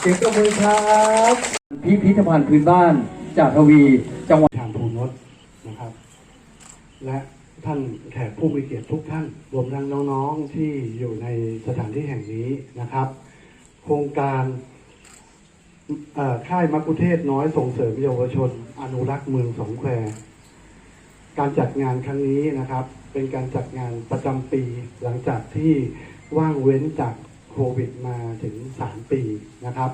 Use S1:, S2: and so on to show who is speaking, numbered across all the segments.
S1: เสียงประมือครับพิพิธภัณฑ์พื้นบ้านจากทวีจังหวัด
S2: ชามภูนศนะครับ และท่านแขกผู้มีเกียรติทุกท่านรวมทั้งน้องๆที่อยู่ในสถานที่แห่งนี้นะครับ โครงการเอ่อค่ายมักคุเทศน้อยส่งเสริมเยาวชน อนุรักษ์เมืองสองแควการจัดงานครั้งนี้นะครับ เป็นการจัดงานประจำปีหลังจากที่ว่างเว้นจาก โควิดมาถึง 3 ปีนะครับ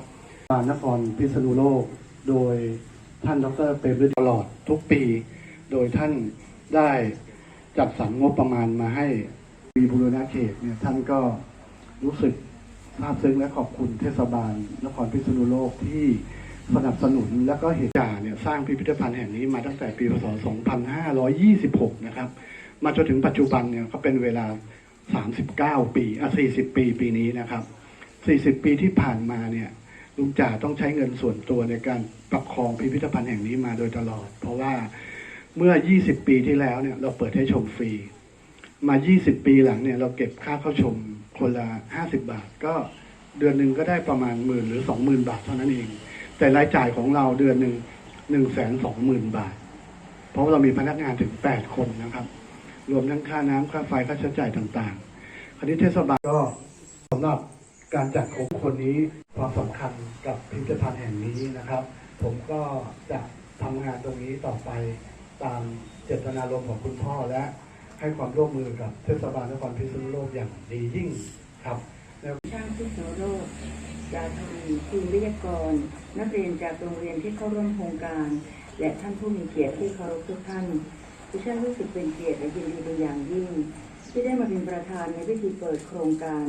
S2: นครพิษณุโลก โดยท่านดรเปรมฤดีตลอดทุกปี โดยท่านได้จัดสรรงบประมาณมาให้มีบุรณะเขตเนี่ยท่านก็รู้สึกซาบซึ้งและขอบคุณเทศบาล นครพิษณุโลกที่สนับสนุนและก็เหตุการณ์เนี่ยสร้างพิพิธภัณฑ์แห่งนี้มาตั้งแต่ปีพศ 2526 นะครับ มาจนถึงปัจจุบันเนี่ยก็เป็นเวลา 39 ปีอะ40 ปีปีนี้นะครับ 40 ปีที่ผ่านมาเนี่ยลุงจ่าต้องใช้เงินส่วนตัวในการประคองพิพิธภัณฑ์แห่งนี้มาโดยตลอด เพราะว่าเมื่อ 20 ปีที่แล้วเนี่ยเราเปิดให้ชมฟรี มา 20 ปีหลังเนี่ยเราเก็บค่าเข้าชมคนละ 50 บาท ก็เดือนหนึ่งก็ได้ประมาณหมื่นหรือ 20,000 บาทเท่านั้นเอง แต่รายจ่ายของเราเดือนหนึ่ง1 2 0 0 0 0 บาท เพราะาเรามีพนักงานถึง 8 คนนะครับ รวมทั้งค่าน้ำค่าไฟค่าใช้จ่ายต่างๆ คราวนี้เทศบาลก็สำหรับการจัดของคนนี้ความสำคัญกับพิพิธภัณฑ์แห่งนี้นะครับ ผมก็จะทำงานตรงนี้ต่อไปตามเจตนารมณ์ของคุณพ่อและให้ความร่วมมือกับเทศบาลนครพิษณุโลกอย่างดียิ่งครับ
S3: ช่างพิษณุโลกจาทวีคุณวิทยากร นักเรียนจากโรงเรียนที่เข้าร่วมโครงการ และท่านผู้มีเกียรติที่เคารพทุกท่าน ดิฉันรู้สึกเป็นเกียรติและยินดีเป็นอย่างยิ่ง ที่ได้มาเป็นประธานในพิธีเปิดโครงการ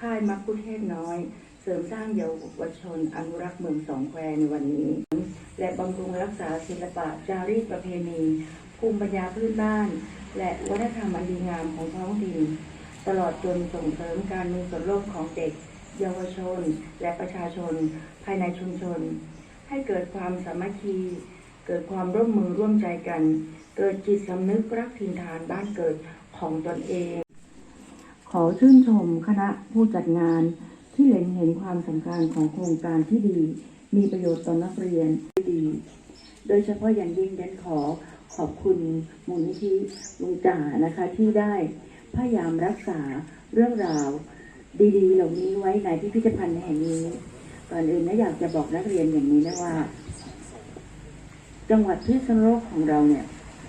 S3: ค่ายมักคุเทศน้อย เสริมสร้างเยาวชนอนุรักษ์เมืองสองแควในวันนี้ และบำรุงรักษาศิลปะจารีตประเพณีภูมิปัญญาพื้นบ้าน และวัฒนธรรมอันดีงามของท้องถิ่นตลอดจนส่งเสริมการมีส่วนร่วมของเด็ก เยาวชน และประชาชน ภายในชุมชน ให้เกิดความสามัคคี เกิดความร่วมมือร่วมใจกัน เกิดจิตสำนึกรักถิ่นฐานบ้านเกิดของตนเอง ขอชื่นชมคณะผู้จัดงานที่เล็งเห็นความสำคัญของโครงการที่ดี มีประโยชน์ต่อนักเรียนที่ดี โดยเฉพาะอย่างยิ่งดันขอขอบคุณมูลนิธิลุงจ่านะคะที่ได้พยายามรักษาเรื่องราวดีๆ เหล่านี้ไว้ในพิพิธภัณฑ์แห่งนี้ ก่อนอื่นนะอยากจะบอกนักเรียนอย่างนี้นะว่า จังหวัดพิษณุโลกของเราเนี่ย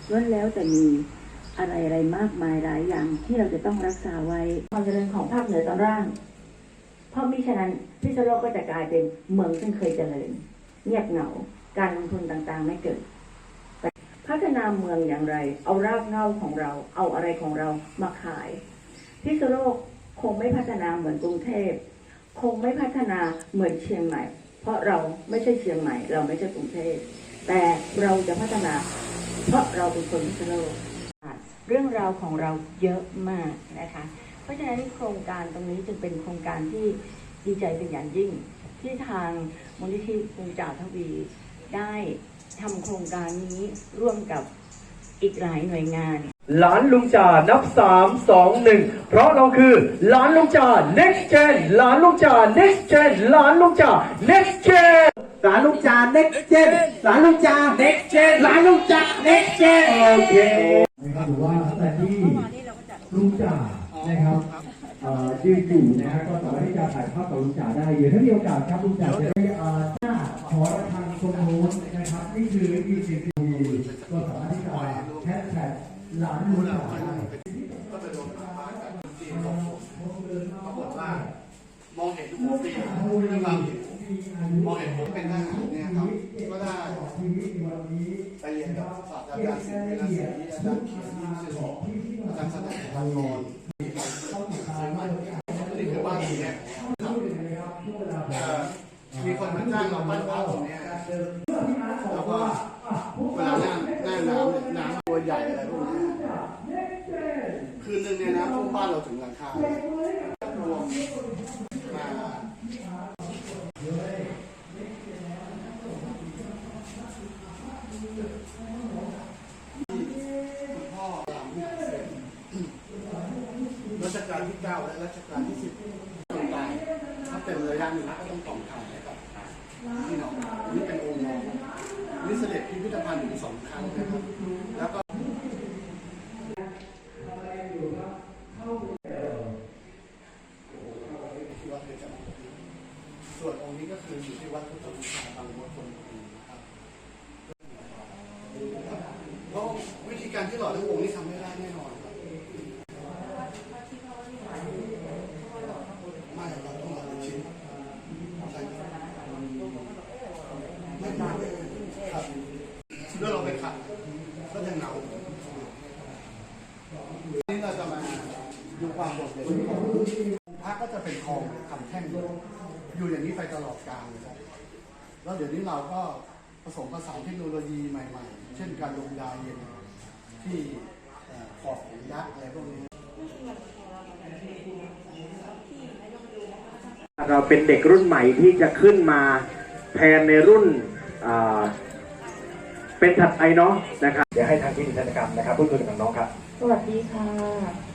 S3: ล้วนแล้วแต่มีอะไรอะไรๆมากมายหลายอย่างที่เราจะต้องรักษาไว้ ความเจริญของภาคเหนือตอนล่าง เพราะมิฉะนั้นพิษณุโลกก็จะกลายเป็นเมืองซึ่งเคยเจริญ เงียบเหงา การลงทุนต่างๆ ไม่เกิด พัฒนาเมืองอย่างไร เอารากเหง้าของเรา เอาอะไรของเรามาขาย พิษณุโลกคงไม่พัฒนาเหมือนกรุงเทพ คงไม่พัฒนาเหมือนเชียงใหม่ เพราะเราไม่ใช่เชียงใหม่ เราไม่ใช่กรุงเทพ แต่เราจะพัฒนา เพราะเราเป็นคนพิษณุโลกเรื่องราวของเราเยอะมากนะคะ เพราะฉะนั้นโครงการตรงนี้จึงเป็นโครงการที่ดีใจเป็นอย่างยิ่ง ที่ทางมูลนิธิกรุงจ่าทวีได้ทำโครงการนี้ร่วมกับอีกหลายหน่วยงาน
S1: หลานลุงจ่านับสามสองหนึ่งเพราะเราคือหลานลุงจ่า next gen หลานลุงจ่า next gen หลานลุงจ่า next gen
S4: หลานลุงจา next gen หลานลุงจา next gen หลานลุงจา next gen
S1: โอเค
S5: นะครับหรือว่าแต่ที่ลุงจ่านะครับเอ่อยืนอยู่นะฮะก็สามารถที่จะถ่ายภาพกับลุงจ่าได้เดี๋ยวถ้ามีโอกาสครับลุงจ่าจะได้อ่อหน้าขอระฆังตรงโน้นนะครับนี่คืออีสิทีก็สามารถที่จะแฮชแท็กหลานลุงจ่าได้
S2: มองเห็นหัวปีด้วยความหิวมองเห็น ผมเป็นทหารเนี่ยครับก็ได้ไปเรียนกับศาสตราจารย์ศิลป์วิรัศรีอาจารย์เขียนที่ชื่ออาจารย์สนั่นพันนนท์นี่คือบ้านนี้เนี่ยมีคนมาจ้างเราปั้นพระตรงเนี้ยแล้วก็เวลาหน้าหน้าน้ำนี่ยน้ำตัวใหญ่อะไรพวกนี้คืนนึงเนี่ยน้ำท่วมบ้านเราถึงหลังคาาลที่9และรัชกาลที่10ตรงกลางถ้าเป็นระยะหนึ่งก็ต้องต่องถ่ายให้กับพี่น้องนนี่เป็นองค์น้องนนี่เสด็จพิพิธภัณฑ์ถึงสองครั้งนะครับแล้วก็ที่วัดเพชรบุรีส่วนองค์นี้ก็คืออยู่ที่วัดพุทธบูชาบางมดชนบุรีนะครับเพราะวิธีการที่หล่อทั้งองค์นี้ทำไม่ได้แน่นอนครับไม่เราต้องหล่อเป็นชิ้นใช่ครับไม่ไม่ไม่ครับเมื่อเราไปขัดก็จะเหงานี่เราจะมา ดูความโดดเด่นของพระก็จะเป็นทองคำแท่งอยู่อยู่อย่างนี้ไปตลอดกาลเลยครับแล้วเดี๋ยวนี้เราก็ผสมผสานเทคโนโลยีใหม่ๆ เช่นการลงยาเย็นที่เอ่อขอบของยักษ์อะไรพวกนี้
S1: เราเป็นเด็กรุ่นใหม่ที่จะขึ้นมาแทนในรุ่นอ่าเป็นถัดไปเนาะนะครับเดี๋ยวให้ทางที่ดินกรรมนะครับพูดคุยกับน้องๆครับ
S3: สวัสดีค่ะ